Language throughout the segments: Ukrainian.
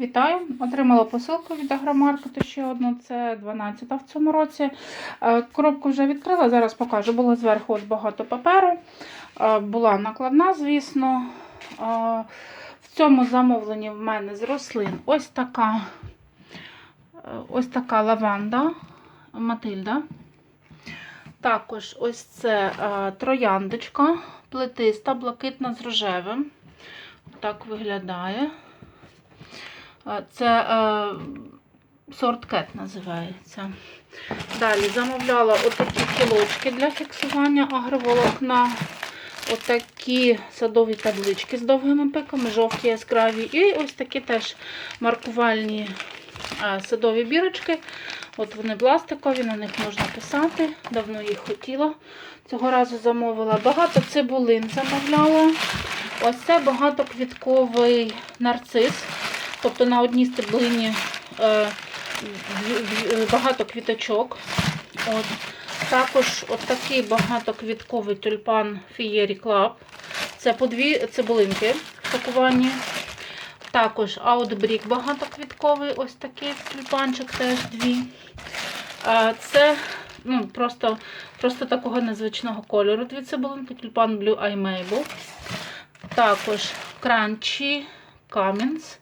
Вітаю! Отримала посилку від агромаркету ще одну, це 12 в цьому році. Е, Коробку вже відкрила, зараз покажу. Було зверху от багато паперу. Е, Була накладна, звісно. Е, В цьому замовленні в мене з рослин ось така, ось така лаванда, Матильда. Також ось це трояндочка, плетиста, блакитна з рожевим. Так виглядає. Це е, сорт кет називається. Далі замовляла отакі кілочки для фіксування агроволокна. Отакі садові таблички з довгими пиками, жовті яскраві. І ось такі теж маркувальні е, садові бірочки. От вони пластикові, на них можна писати. Давно їх хотіла. Цього разу замовила. Багато цибулин замовляла. Ось це багатоквітковий нарцис. Тобто на одній стеблині е, дві- багато квіточок. От. Також от такий багатоквітковий тюльпан Fieri Club. Це по дві цибулинки в пакуванні. Також Outbreak багатоквітковий, ось такий тюльпанчик, теж дві. Е, Це ну, просто, просто такого незвичного кольору. Дві цибулинки, тюльпан Blue Eye Mabel. Також Crunchy Cummins,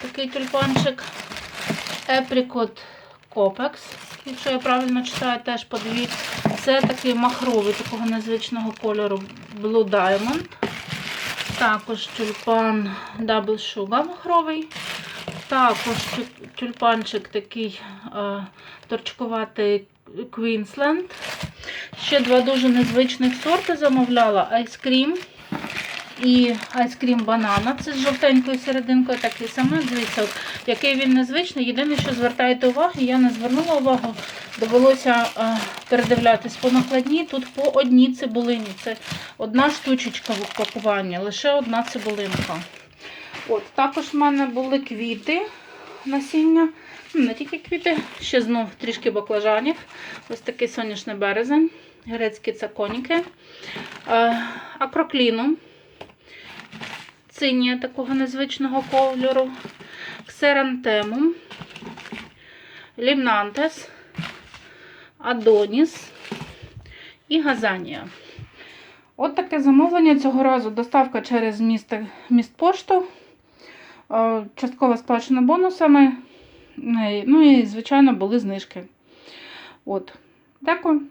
такий тюльпанчик. Apricot Copex, якщо я правильно читаю, теж по дві. Це такий махровий, такого незвичного кольору Blue Diamond. Також тюльпан Double Sugar махровий. Також тюльпанчик такий е, торчкуватий Queensland. Ще два дуже незвичних сорти замовляла. Айскрім і айскрім банана. Це з жовтенькою серединкою, такий. Дивіться, от, який він незвичний. Єдине, що звертаєте увагу, я не звернула увагу, довелося е, передивлятись по накладній. Тут по одній цибулині. Це одна штучечка в упакуванні, лише одна цибулинка. От, також в мене були квіти насіння. Ну, Не тільки квіти, ще знов трішки баклажанів. Ось такий соняшний березень, грецькі цаконіки, е, акрокліну, цинія такого незвичного кольору, ксерантемум, лімнантес, адоніс і газанія. От таке замовлення цього разу доставка через міст, міст пошту. Е, Частково сплачено бонусами. Е, Ну і, звичайно, були знижки. От. Дякую.